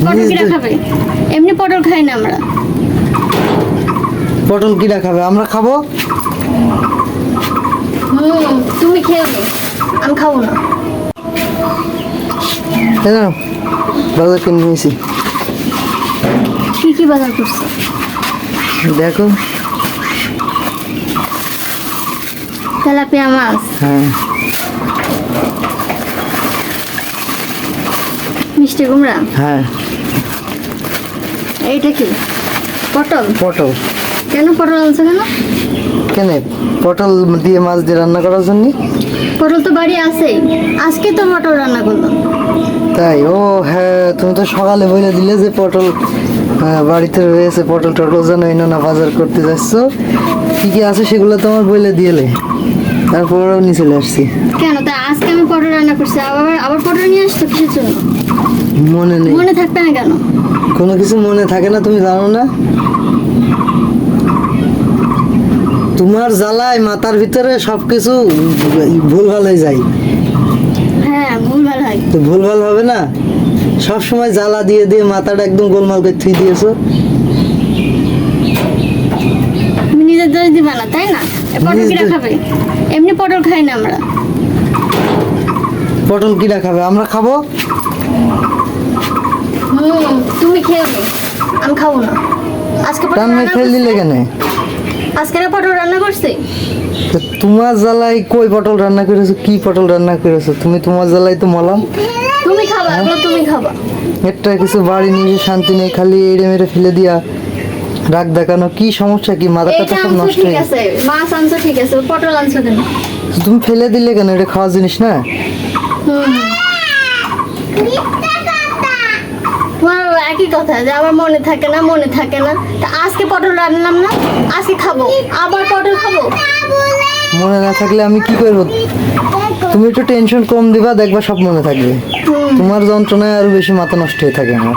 পটল কিরা নিজে- খাবে? এমনি পটল খাই না আমরা। পটল কিরা খাবে? আমরা খাব? তুমি খেয়ে আমি খাব না। তাই বাজার কিনে নিয়েছি কি কি বাজার করছ? দেখো। তেলাপিয়া মাছ। হ্যাঁ। মিষ্টি কুমড়া? হ্যাঁ। এইটা কি? পটল? পটল। কেন পটল আনছো কেন? কেন? পটল দিয়ে মাছ দিয়ে রান্না করার জন্য? পটল তো বাড়ি আছেই। আজকে তো পটল রান্না করলাম তাই? ও হ্যাঁ তুমি তো সকালে বলে দিলে যে পটল বাড়িতে রয়েছে পটল টটল যেন এনো না বাজার করতে যাচ্ছ। কি কি আছে সেগুলো তোমার বলে দিয়েলে। তারপরেও নিয়ে চলে আসছি। কেন? তা আজকে আমি পটল রান্না করছি। আবার আবার পটল নিয়ে আসতো কিসের জন্য? মনে নেই। মনে থাকবে না কেন? কোনো কিছু মনে থাকে না তুমি জানো না? তোমার জ্বালায় মাথার ভিতরে সব কিছু ভুলভাল হয়ে যায়। হ্যাঁ ভুল ভালো হয়। তো ভুলভাল হবে না? সব সময় জ্বালা দিয়ে দিয়ে মাথাটা একদম গোলমাল করে থুই দিয়েছ? তুমি নিজের দোষ দিবা না তাই না? পটল কিরা খাবে? এমনি পটল খাই না আমরা। পটল কিরা খাবে? আমরা খাব? হুম তুমি খেয়ে নে আমি খাব না। আজকে টান ফেল দিলে কেন? আজকে না পটল রান্না করছি? তো তোমার জ্বালায় কই পটল রান্না করেছ? কি পটল রান্না করেছ? তুমি তোমার জ্বালায় তো মলাম তুমি খাবা এগুলো তুমি খাবা। একটা কিছু বাড়ি নিয়ে শান্তি নেই খালি এড়ে মেরে ফেলে দিয়া রাগ দেখানো। কি সমস্যা কি? তো এইটা সব নষ্ট হয়ে গেছে। মাছ আনছো ঠিক আছে পটল আনছো কেন? তুমি ফেলে দিলে কেন? এটা খাওয়ার জিনিস না? হুম। একই কথা যে আমার মনে থাকে না মনে থাকে না। তা আজকে পটল রান্নাম না আজকে খাব। আবার পটল খাব? মনে না থাকলে আমি কি করব? তুমি একটু টেনশন কম দিবা দেখবা সব মনে থাকবে। তোমার যন্ত্রণায় আরও বেশি মাথা নষ্ট হয়ে থাকে আমার।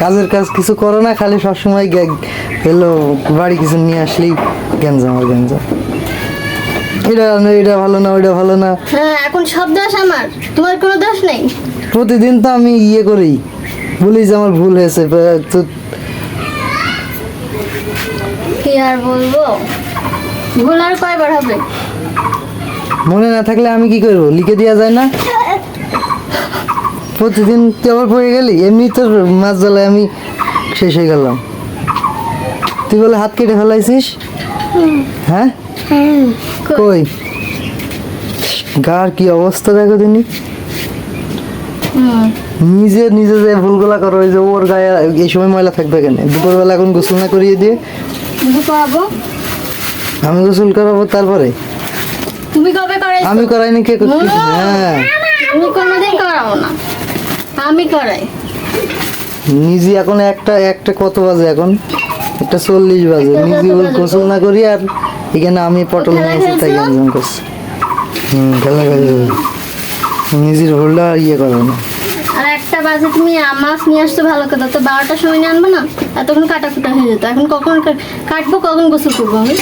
কাজের কাজ কিছু করো না খালি সবসময় গ্যাগ এলো বাড়ি কিছু নিয়ে আসলেই গ্যাঞ্জাম আর গ্যাঞ্জাম এটা না এটা ভালো না ওইটা ভালো না। হ্যাঁ এখন সব দোষ আমার। তোমার কোনো দোষ নেই? প্রতিদিন তো আমি ইয়ে করি। বলি যে আমার ভুল হয়েছে তো কি আর বলব? ভুল আর কয়বার হবে? মনে না থাকলে আমি কি করব? লিখে দেওয়া যায় না? প্রতিদিন তুই আবার পড়ে গেলি? এমনি তোর মাছ জ্বালায় আমি শেষ হয়ে গেলাম। তুই বলে হাত কেটে ফেলাইছিস? হ্যাঁ? কই? গার কি অবস্থা দেখো তুমি হুম নিজে নিজে যে ভুলগুলা করো ওই যে ওর গায়ে এই সময় ময়লা থাকবে কেন? দুপুরবেলা এখন গোসল না করিয়ে দিয়ে? আমি গোসল করাবো তারপরে? তুমি কবে করাইছো? আমি করাইনি কে হুম। হ্যাঁ। তুমি কোনোদিন করাবো না। আমি করাই। নিজে এখন একটা একটা কত বাজে এখন? একটা চল্লিশ বাজে। নিজে বাজে? গোসল না করি আর এখানে আমি পটল খেলা নিয়েছি তাই গঞ্জাম করছি। হুম খেলা খেলে নিজের আর ইয়ে করো না। আর একটা বাজে তুমি মাছ নিয়ে আসছো ভালো কথা তো বারোটার সময় নিয়ে আনবে না? এতক্ষণ কাটা কুটা হয়ে যেত এখন কখন কাটবো কখন গোসল করব আমি?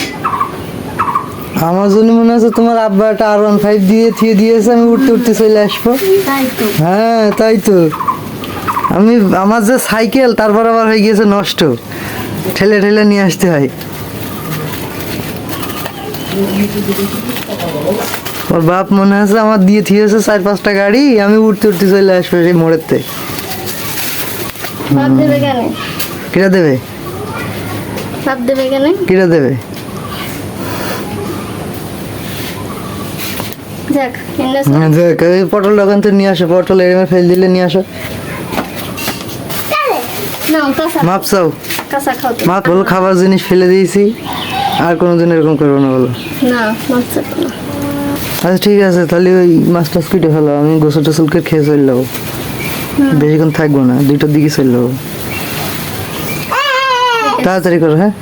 আমার জন্য মনে হচ্ছে তোমার আব্বা একটা আর ওয়ান ফাইভ দিয়ে থিয়ে দিয়েছে আমি উঠতে উঠতে চলে আসব। তাই তো। হ্যাঁ তাই তো। আমি আমার যে সাইকেল তারপর আবার হয়ে গিয়েছে নষ্ট। ঠেলে ঠেলে নিয়ে আসতে হয়। ওর বাপ মনে আছে আমার দিয়ে থিয়েছে চার পাঁচটা গাড়ি আমি উঠতে উঠতে চলে আসব সেই মোড়েতে কিরা দেবে? দেবে কেন? কিরা দেবে? এনে হ্যাঁ, দেখ, পটল দোকান থেকে নিয়ে আসো পটল এরমে ফেল দিলে নিয়ে আসো। মাপ চাও। তো। মাপ বলো খাবার জিনিস ফেলে দিয়েছি আর কোনোদিন এরকম করব না বলো। না। আচ্ছা ঠিক আছে তাহলে ওই মাছ টাছ কেটে ফেলো আমি গোসল টোসল করে খেয়ে চলে যাব। বেশিক্ষণ থাকব না দুইটার দিকে চলে যাব। তাড়াতাড়ি করো হ্যাঁ?